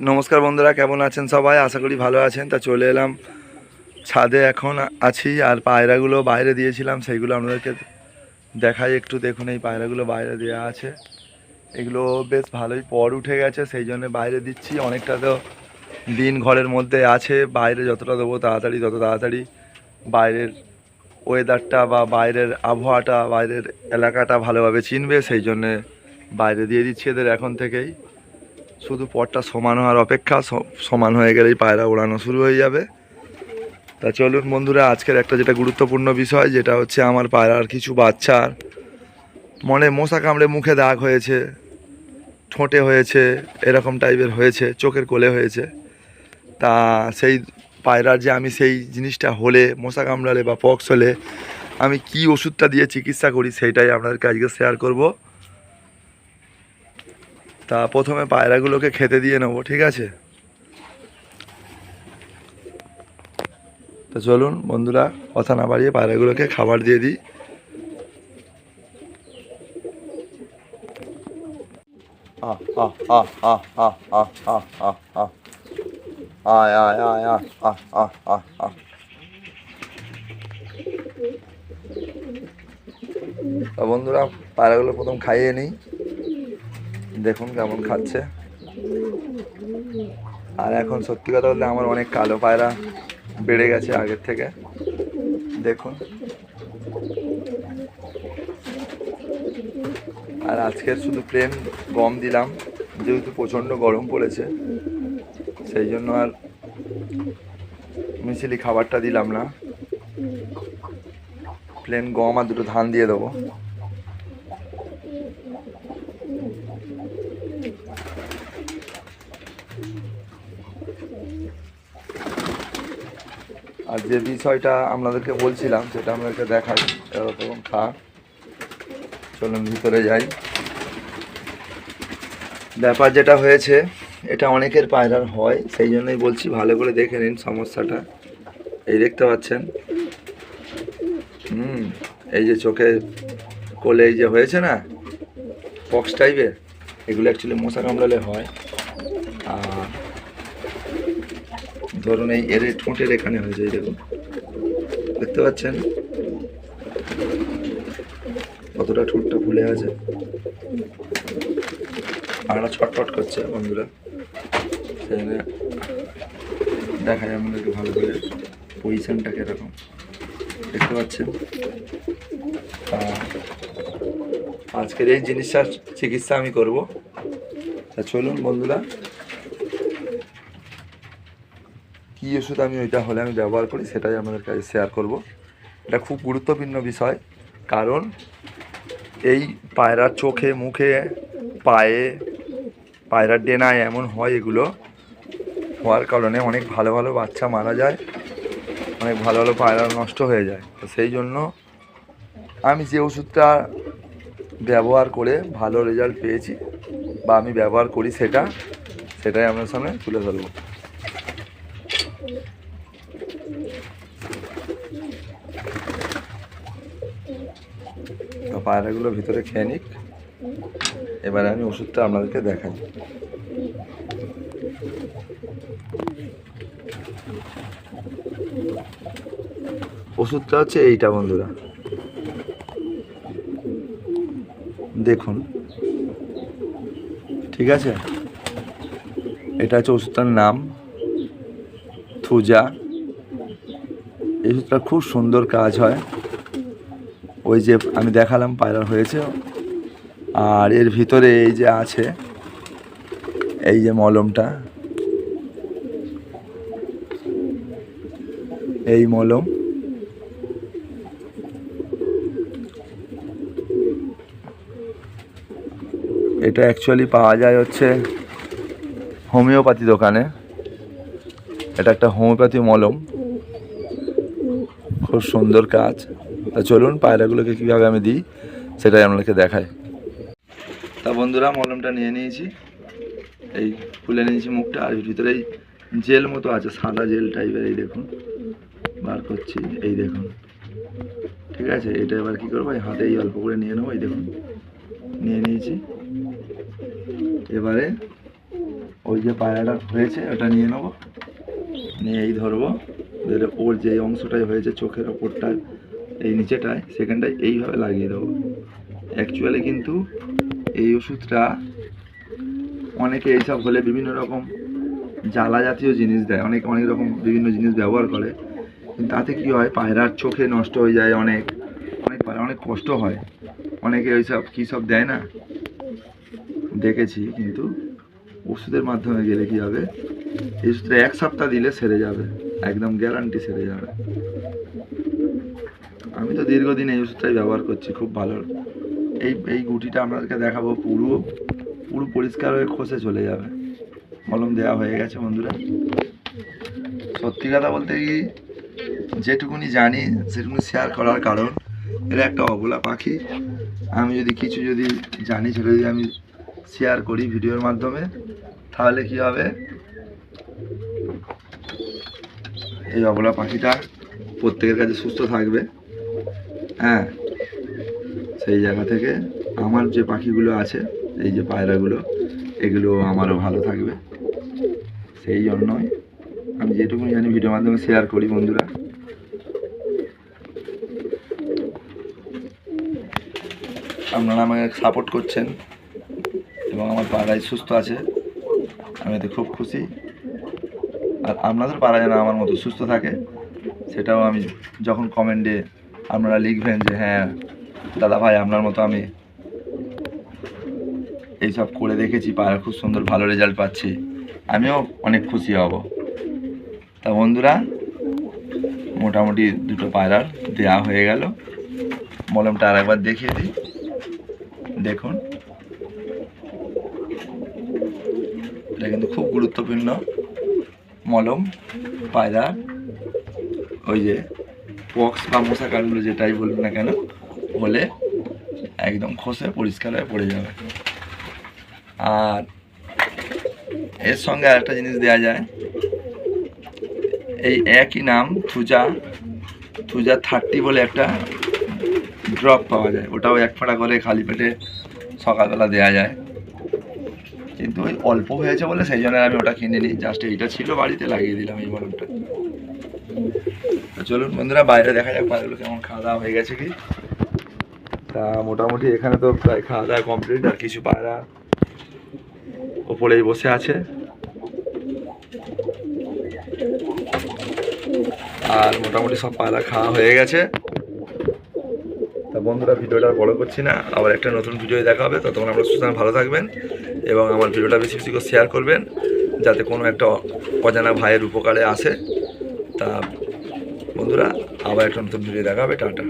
নমস্কার বন্ধুরা, কেমন আছেন সবাই? আশা করি ভালো আছেন। তা চলে এলাম ছাদে এখন আছি, আর পায়রাগুলো বাইরে দিয়েছিলাম, সেইগুলো আপনাদেরকে দেখাই একটু। দেখুন, এই পায়রাগুলো বাইরে দেওয়া আছে। এগুলো বেশ ভালোই পর উঠে গেছে, সেই জন্য বাইরে দিচ্ছি। অনেকটা তো দিন ঘরের মধ্যে আছে, বাইরে যতটা দেবো তাড়াতাড়ি, তত তাড়াতাড়ি বাইরের ওয়েদারটা বা বাইরের আবহাওয়াটা, বাইরের এলাকাটা ভালোভাবে চিনবে, সেই জন্যে বাইরে দিয়ে দিচ্ছি এদের এখন থেকেই। শুধু পটটা সমান হওয়ার অপেক্ষা সমান হয়ে গেলেই পায়রা ওড়ানো শুরু হয়ে যাবে। তা চলুন বন্ধুরা, আজকের একটা যেটা গুরুত্বপূর্ণ বিষয়, যেটা হচ্ছে আমার পায়রার কিছু বাচ্চার মনে মশা কামড়ে মুখে দাগ হয়েছে, ঠোঁটে হয়েছে, এরকম টাইপের হয়েছে, চোখের কোলে হয়েছে। তা সেই পায়রার যে আমি সেই জিনিসটা হলে, মশা কামড়ালে বা পক্স হলে, আমি কি ওষুধটা দিয়ে চিকিৎসা করি, সেইটাই আপনাদেরকে আজকে শেয়ার করব। তা প্রথমে পায়রাগুলোকে খেতে দিয়ে নেব, ঠিক আছে? তো চলুন বন্ধুরা, কথা না বাড়িয়ে পায়রাগুলোকে খাবার দিয়ে দিই। বন্ধুরা, পায়রাগুলো প্রথম খাইয়ে নিই। দেখুন কেমন খাচ্ছে। আর এখন সত্যি কথা বলতে আমার অনেক কালো পায়রা বেড়ে গেছে আগের থেকে। দেখুন। আর আজকে শুধু প্লেন গম দিলাম, যেহেতু প্রচণ্ড গরম পড়েছে। সেই জন্য আর মিছিলি খাবারটা দিলাম না। প্লেন গম আর দুটো ধান দিয়ে দেবো। আর যে বিষয়টা আপনাদেরকে বলছিলাম, সেটা আপনাদেরকে দেখাই। তখন খা। চলুন ভিতরে যাই। ব্যাপার যেটা হয়েছে, এটা অনেকের পায়রার হয়, সেই জন্যই বলছি ভালো করে দেখে নিন সমস্যাটা। এই দেখতে পাচ্ছেন? হুম, এই যে চোখে কোলে এই যে হয়েছে না? পক্স টাইপের এগুলো অ্যাকচুয়ালি মশা কামড়ালে হয়। আর ধরুন এই এর ঠোঁটের এখানে হয়ে যায় দেখুন দেখতে পাচ্ছেন? কতটা ঠোঁটটা ফুলে আছে। আর ছটফট করছে বন্ধুরা। সেখানে দেখা যায় আমাদেরকে ভালো করে পজিশনটা কীরকম। দেখতে পাচ্ছেন? আজকের এই জিনিসটার চিকিৎসা আমি করব। তা চলুন বন্ধুরা কী ওষুধ আমি ওইটা হলে আমি ব্যবহার করি, সেটাই আপনাদের কাছে শেয়ার করব। এটা খুব গুরুত্বপূর্ণ বিষয়, কারণ এই পায়রার চোখে, মুখে, পায়ে, পায়রার ডেনায় এমন হয় এগুলো, হওয়ার কারণে অনেক ভালো ভালো বাচ্চা মারা যায়, অনেক ভালো ভালো পায়রা নষ্ট হয়ে যায়। তো সেই জন্য আমি যে ওষুধটা ব্যবহার করে ভালো রেজাল্ট পেয়েছি, বা আমি ব্যবহার করি সেটা, সেটাই আপনার সামনে তুলে ধরবো। পায়রাগুলো ভিতরে খেয়ে নিক। এবারে আমি ওষুধটা আপনাদেরকে দেখাই। ওষুধটা হচ্ছে এইটা বন্ধুরা। দেখুন। ঠিক আছে? এটা হচ্ছে ওষুধটার নাম। থুজা। এই ওষুধটা খুব সুন্দর কাজ হয়। ওই যে আমি দেখালাম পায়রা হয়েছে। আর এর ভিতরে এই যে আছে, এই যে মলমটা। এই মলম। এটা অ্যাকচুয়ালি পাওয়া যায় হচ্ছে হোমিওপ্যাথি দোকানে। এটা একটা হোমিওপ্যাথি মলম। খুব সুন্দর কাজ। তা চলুন পায়রাগুলোকে কীভাবে আমি দিই, সেটাই আপনাদেরকে দেখায় তা বন্ধুরা মলমটা নিয়ে নিয়েছি। এই খুলে নিয়েছি মুখটা, আর ভিতরেই জেল মতো আছে, সাদা জেল টাইপের, এই দেখুন। বার করছি, এই দেখুন। ঠিক আছে, এটা এবার কী করব, এই হাতেই অল্প করে নিয়ে নেব, এই দেখুন। নিয়ে নিয়েছি। এবারে ওই যে পায়রাটা হয়েছে, ওটা নিয়ে নেব। নিয়ে এই ধরবো, ধরে ওর যে অংশটাই হয়েছে, চোখের ওপরটায় এই নিচেটায় সেখানটায় এইভাবে লাগিয়ে দেবো। অ্যাকচুয়ালি কিন্তু এই ওষুধটা অনেকে এইসব হলে বিভিন্ন রকম জ্বালা জাতীয় জিনিস দেয়, অনেক অনেক রকম বিভিন্ন জিনিস ব্যবহার করে। কিন্তু তাতে কি হয়, পায়রার চোখে নষ্ট হয়ে যায় অনেক অনেক পায়রা, অনেক কষ্ট হয়। অনেকে ওইসব কী সব দেয় না? দেখেছি, কিন্তু ওষুধের মাধ্যমে গেলে কি হবে? এই ওষুধটা এক সপ্তাহ দিলে সেরে যাবে, একদম গ্যারান্টি সেরে যাবে। আমি তো দীর্ঘদিন এই ওষুধটাই ব্যবহার করছি, খুব ভালো। এই এই গুটিটা আপনাদেরকে দেখাবো, পুরো পুরো পরিষ্কার হয়ে খসে চলে যাবে। মলম দেওয়া হয়ে গেছে বন্ধুরা। সত্যি কথা বলতে কি, যেটুকুনি জানি, সেটুকুনি শেয়ার করার কারণ, এরা একটা অবলা পাখি। আমি যদি কিছু যদি জানি, সেটা যদি আমি শেয়ার করি ভিডিওর মাধ্যমে, তাহলে কি হবে? এই অবলা পাখিটা প্রত্যেকের কাছে সুস্থ থাকবে। হ্যাঁ সেই জায়গা থেকে আমার যে পাখিগুলো আছে, এই যে পায়রাগুলো, এগুলো আমারও ভালো থাকবে। সেই জন্যই আমি যেটুকু জানি ভিডিওর মাধ্যমে শেয়ার করি বন্ধুরা। আপনারা আমাকে সাপোর্ট করছেন এবং আমার পাড়ায় সুস্থ আছে। আমি এতে খুব খুশি। আর আপনাদের পাড়া যেন আমার মতো সুস্থ থাকে, সেটাও আমি যখন কমেন্টে আপনারা লিখবেন যে হ্যাঁ দাদা ভাই আপনার মতো আমি এইসব করে দেখেছি পায়রা খুব সুন্দর ভালো রেজাল্ট পাচ্ছি। আমিও অনেক খুশি হব। তা বন্ধুরা, মোটামুটি দুটো পায়রার দেয়া হয়ে গেল। মলমটা আর একবার দেখিয়ে দিই। দেখুন। এটা কিন্তু খুব গুরুত্বপূর্ণ। মলম পায়রা ওই যে পক্স বা মশা কাটগুলো যেটাই বলুন না কেন হলে একদম খসে পরিষ্কার হয়ে পড়ে যাবে। আর এর সঙ্গে আরেকটা জিনিস দেওয়া যায়, এই একই নাম থুজা থুজা থার্টি বলে একটা ড্রপ পাওয়া যায়, ওটাও এক ফাঁড়া করে খালি পেটে সকালবেলা দেওয়া যায়। কিন্তু ওই অল্প হয়েছে বলে সেই জন্য আমি ওটা কিনে নিই জাস্ট এইটা ছিল বাড়িতে লাগিয়ে দিলাম এই মলমটা চলুন বন্ধুরা, বাইরে দেখা যাক পায়রাগুলো কেমন খাওয়া দাওয়া হয়ে গেছে কি। তা মোটামুটি এখানে তো প্রায় খাওয়া দাওয়া কমপ্লিট আর কিছু পায়রা ওপরেই বসে আছে। আর মোটামুটি সব পায়রা খাওয়া হয়ে গেছে। তা বন্ধুরা, ভিডিওটা বড় করছি না, আবার একটা নতুন ভিডিও দেখা হবে ততক্ষণ আমরা সুস্থ ভালো থাকবেন এবং আমার ভিডিওটা বেশি বেশি করে শেয়ার করবেন, যাতে কোনো একটা অজানা ভাইয়ের উপকারে আসে। তা বন্ধুরা আবার একটা নতুন ভিডিও দেখাবে টাটা।